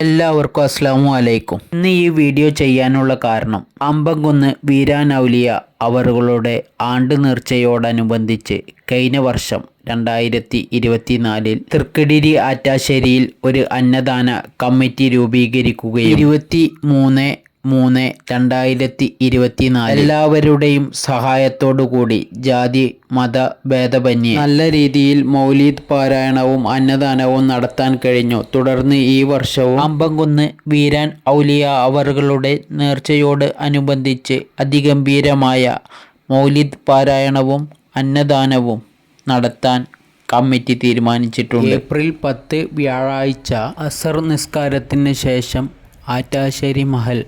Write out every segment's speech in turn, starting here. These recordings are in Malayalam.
എല്ലാവർക്കും അസ്സാമു അലൈക്കും. ഇന്ന് ഈ വീഡിയോ ചെയ്യാനുള്ള കാരണം അമ്പംകുന്ന് വീരാനൗലിയ അവറുകളുടെ ആണ്ട് നേർച്ചയോടനുബന്ധിച്ച് കഴിഞ്ഞ വർഷം രണ്ടായിരത്തി ഇരുപത്തിനാലിൽ തൃക്കടിരി ആറ്റാശ്ശേരിയിൽ ഒരു അന്നദാന കമ്മിറ്റി രൂപീകരിക്കുകയും ഇരുപത്തി മൂന്ന് മൂന്ന് രണ്ടായിരത്തി ഇരുപത്തി നാല് എല്ലാവരുടെയും സഹായത്തോടു കൂടി ജാതി മത ഭേദപന്യെ നല്ല രീതിയിൽ മൗലീദ് പാരായണവും അന്നദാനവും നടത്താൻ കഴിഞ്ഞു. തുടർന്ന് ഈ വർഷവും അമ്പംകുന്ന് വീരാൻ ഔലിയ അവറുകളുടെ നേർച്ചയോട് അനുബന്ധിച്ച് അതിഗംഭീരമായ മൗലിദ് പാരായണവും അന്നദാനവും നടത്താൻ കമ്മിറ്റി തീരുമാനിച്ചിട്ടുണ്ട്. ഏപ്രിൽ പത്ത് വ്യാഴാഴ്ച അസർ നിസ്കാരത്തിന് ശേഷം ആറ്റാശ്ശേരി മഹൽ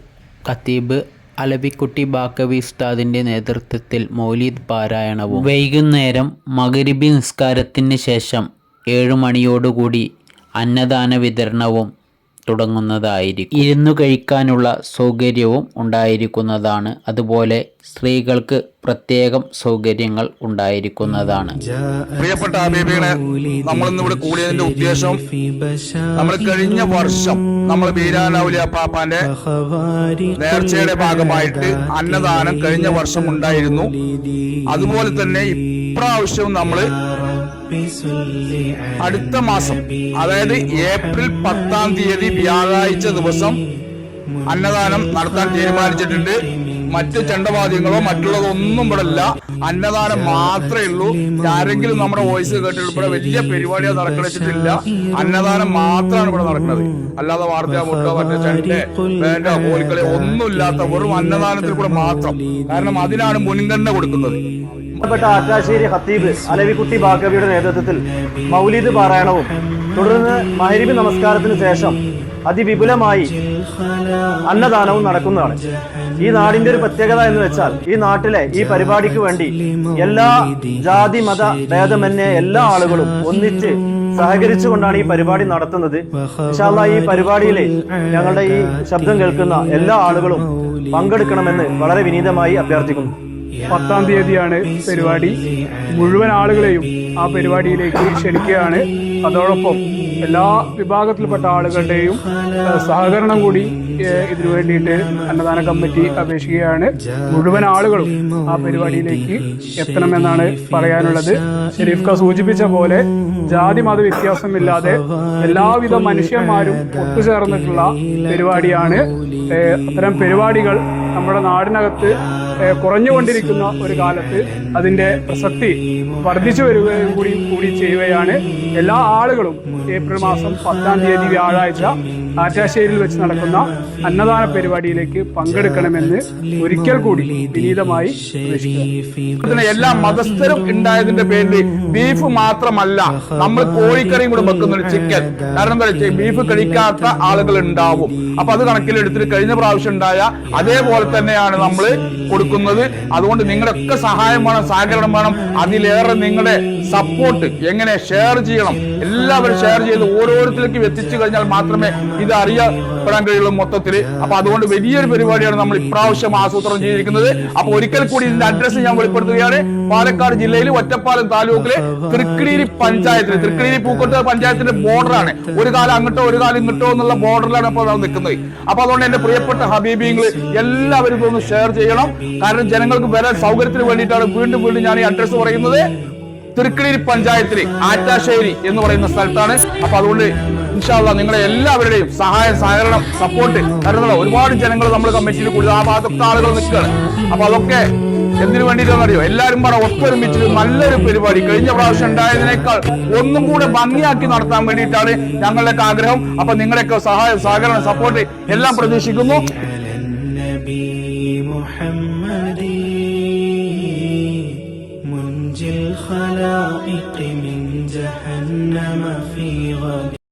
ഖത്തീബ് അലവിക്കുട്ടി ബാക്കവി ഉസ്താദിന്റെ നേതൃത്വത്തിൽ മൗലീദ് പാരായണവും വൈകുന്നേരം മകരിബി നിസ്കാരത്തിന് ശേഷം ഏഴു മണിയോടുകൂടി അന്നദാന വിതരണവും തുടങ്ങുന്നതായിരിക്കും. ഇരുന്നു കഴിക്കാനുള്ള സൗകര്യവും ഉണ്ടായിരിക്കുന്നതാണ്. അതുപോലെ സ്ത്രീകൾക്ക് പ്രത്യേകം സൗകര്യങ്ങൾ ഉണ്ടായിരിക്കുന്നതാണ്. പ്രിയപ്പെട്ട ഹബീബികളെ നമ്മൾ ഇന്ന് ഇവിടെ കൂടിയതിന്റെ ഉദ്ദേശം നമ്മൾ കഴിഞ്ഞ വർഷം നമ്മൾ ബീരാനൗലിയ പാപ്പാന്റെ നേർച്ചയുടെ ഭാഗമായിട്ട് അന്നദാനം കഴിഞ്ഞ വർഷം ഉണ്ടായിരുന്നു. അതുപോലെ തന്നെ ഇപ്രാവശ്യവും നമ്മൾ അടുത്ത മാസം അതായത് ഏപ്രിൽ പത്താം തീയതി വ്യാഴാഴ്ച ദിവസം അന്നദാനം നടത്താൻ തീരുമാനിച്ചിട്ടുണ്ട്. മറ്റ് ചണ്ടവാദ്യങ്ങളോ മറ്റുള്ളതൊന്നും ഇവിടെ ഇല്ല അന്നദാനം മാത്രമേ ഉള്ളൂ. ആരെങ്കിലും നമ്മുടെ വോയിസ് കേട്ടിട്ട് ഇവിടെ വലിയ പരിപാടിയോ നടക്കണിച്ചിട്ടില്ല അന്നദാനം മാത്രമാണ് ഇവിടെ നടക്കുന്നത്. അല്ലാതെ വാർത്തയോ മുട്ടോ മറ്റേ ചെണ്ട വേണ്ട കോലിക്കളി ഒന്നുമില്ലാത്ത വെറും അന്നദാനത്തിൽ കൂടെ മാത്രം. കാരണം അതിനാണ് മുൻഗണന കൊടുക്കുന്നത്. ബഹുമാനപ്പെട്ട ആറ്റാശ്ശേരി ഹത്തീബ് അലവിക്കുട്ടി ബാക്കവിയുടെ നേതൃത്വത്തിൽ മൗലീദ് പാരായണവും തുടർന്ന് മഹരിബ് നമസ്കാരത്തിന് ശേഷം അതിവിപുലമായി അന്നദാനവും നടക്കുന്നതാണ്. ഈ നാടിന്റെ ഒരു പ്രത്യേകത എന്ന് വെച്ചാൽ ഈ നാട്ടിലെ ഈ പരിപാടിക്ക് വേണ്ടി എല്ലാ ജാതി മത ഭേദമന്യേ എല്ലാ ആളുകളും ഒന്നിച്ച് സഹകരിച്ചുകൊണ്ടാണ് ഈ പരിപാടി നടത്തുന്നത്. ഇൻഷാല്ല ഈ പരിപാടിയിൽ ഞങ്ങളുടെ ഈ ശബ്ദം കേൾക്കുന്ന എല്ലാ ആളുകളും പങ്കെടുക്കണമെന്ന് വളരെ വിനീതമായി അഭ്യർത്ഥിക്കുന്നു. പത്താം തീയതിയാണ് പരിപാടി. മുഴുവൻ ആളുകളെയും ആ പരിപാടിയിലേക്ക് ക്ഷണിക്കുകയാണ്. അതോടൊപ്പം എല്ലാ വിഭാഗത്തിൽപ്പെട്ട ആളുകളുടെയും സഹകരണം കൂടി ഇതിനു വേണ്ടിയിട്ട് അന്നദാന കമ്മിറ്റി അപേക്ഷിക്കുകയാണ്. മുഴുവൻ ആളുകളും ആ പരിപാടിയിലേക്ക് എത്തണമെന്നാണ് പറയാനുള്ളത്. ഷെരീഫ് ഖാൻ സൂചിപ്പിച്ച പോലെ ജാതി മത വ്യത്യാസമില്ലാതെ എല്ലാവിധ മനുഷ്യന്മാരും ഒത്തുചേർന്നിട്ടുള്ള പരിപാടിയാണ്. അത്തരം പരിപാടികൾ നമ്മുടെ നാടിനകത്ത് കുറഞ്ഞുകൊണ്ടിരിക്കുന്ന ഒരു കാലത്ത് അതിന്റെ പ്രസക്തി വർദ്ധിച്ചു വരികയും കൂടി കൂടി ചെയ്യുകയാണ്. എല്ലാ ആളുകളും ഏപ്രിൽ മാസം പത്താം തീയതി വ്യാഴാഴ്ച ആറ്റാശ്ശേരിയിൽ വെച്ച് നടക്കുന്ന അന്നദാന പരിപാടിയിലേക്ക് പങ്കെടുക്കണമെന്ന് ഒരിക്കൽ കൂടി വിനീതമായി എല്ലാ മതസ്ഥരും ഉണ്ടായതിന്റെ പേരിൽ ബീഫ് മാത്രമല്ല നമ്മൾ കോഴിക്കറിയും കൂടെ വെക്കുന്നുണ്ട് ചിക്കൻ. കാരണം എന്താ വെച്ചാൽ ബീഫ് കഴിക്കാത്ത ആളുകൾ ഉണ്ടാവും. അപ്പൊ അത് കണക്കിലെടുത്തിട്ട് കഴിഞ്ഞ പ്രാവശ്യം ഉണ്ടായ അതേപോലെ തന്നെയാണ് നമ്മൾ കൊടുക്കുന്നത്. അതുകൊണ്ട് നിങ്ങളുടെ ഒക്കെ സഹായം വേണം സഹകരണം വേണം. അതിലേറെ നിങ്ങളുടെ സപ്പോർട്ട് എങ്ങനെ ഷെയർ ചെയ്യണം? എല്ലാവരും ഷെയർ ചെയ്ത് ഓരോരുത്തരിലേക്കും എത്തിച്ചു കഴിഞ്ഞാൽ മാത്രമേ ഇത് അറിയപ്പെടാൻ കഴിയുള്ളൂ മൊത്തത്തിൽ അപ്പൊ അതുകൊണ്ട് വലിയൊരു പരിപാടിയാണ് നമ്മൾ ഇപ്രാവശ്യം ആസൂത്രണം ചെയ്തിരിക്കുന്നത്. അപ്പൊ ഒരിക്കൽ കൂടി ഇതിന്റെ അഡ്രസ്സ് ഞാൻ വെളിപ്പെടുത്തുകയാണ്. പാലക്കാട് ജില്ലയിൽ ഒറ്റപ്പാലം താലൂക്കിലെ തൃക്കിണീരി പഞ്ചായത്തിൽ തൃക്കിണീരി പൂക്കോട്ട് പഞ്ചായത്തിന്റെ ബോർഡറാണ് ഒരു കാലം അങ്ങോട്ടോ ഒരു കാലം ഇങ്ങോട്ടോ എന്നുള്ള ബോർഡറിലാണ് ഇപ്പോൾ നിൽക്കുന്നത്. അപ്പൊ അതുകൊണ്ട് എന്റെ പ്രിയപ്പെട്ട ഹബീബിങ്ങൾ എല്ലാവരും ഒന്ന് ഷെയർ ചെയ്യണം. കാരണം ജനങ്ങൾക്ക് വരാൻ സൗകര്യത്തിന് വേണ്ടിയിട്ടാണ് വീണ്ടും വീണ്ടും ഞാൻ ഈ അഡ്രസ്സ് പറയുന്നത്. തൃക്കിടിരി പഞ്ചായത്തിൽ ആറ്റാശ്ശേരി എന്ന് പറയുന്ന സ്ഥലത്താണ്. അപ്പൊ അതുകൊണ്ട് ഇൻഷാല്ല നിങ്ങളെ എല്ലാവരുടെയും സഹായം സഹകരണം സപ്പോർട്ട് കാരണം ഒരുപാട് ജനങ്ങൾ നമ്മൾ കമ്മിറ്റിയിൽ കൂടുതൽ ആ ഭാഗത്തൊക്കെ ആളുകൾ നിൽക്കുകയാണ്. അപ്പൊ അതൊക്കെ എന്തിനു വേണ്ടിയിട്ടാണെന്നറിയോ എല്ലാവരും കൂടെ ഒത്തൊരുമിച്ച് നല്ലൊരു പരിപാടി കഴിഞ്ഞ പ്രാവശ്യം ഉണ്ടായതിനേക്കാൾ ഒന്നും കൂടെ ഭംഗിയാക്കി നടത്താൻ വേണ്ടിയിട്ടാണ് ഞങ്ങളുടെയൊക്കെ ആഗ്രഹം. അപ്പൊ നിങ്ങളുടെയൊക്കെ സഹായം സഹകരണം സപ്പോർട്ട് എല്ലാം പ്രതീക്ഷിക്കുന്നു. محمدي منجي الخلائق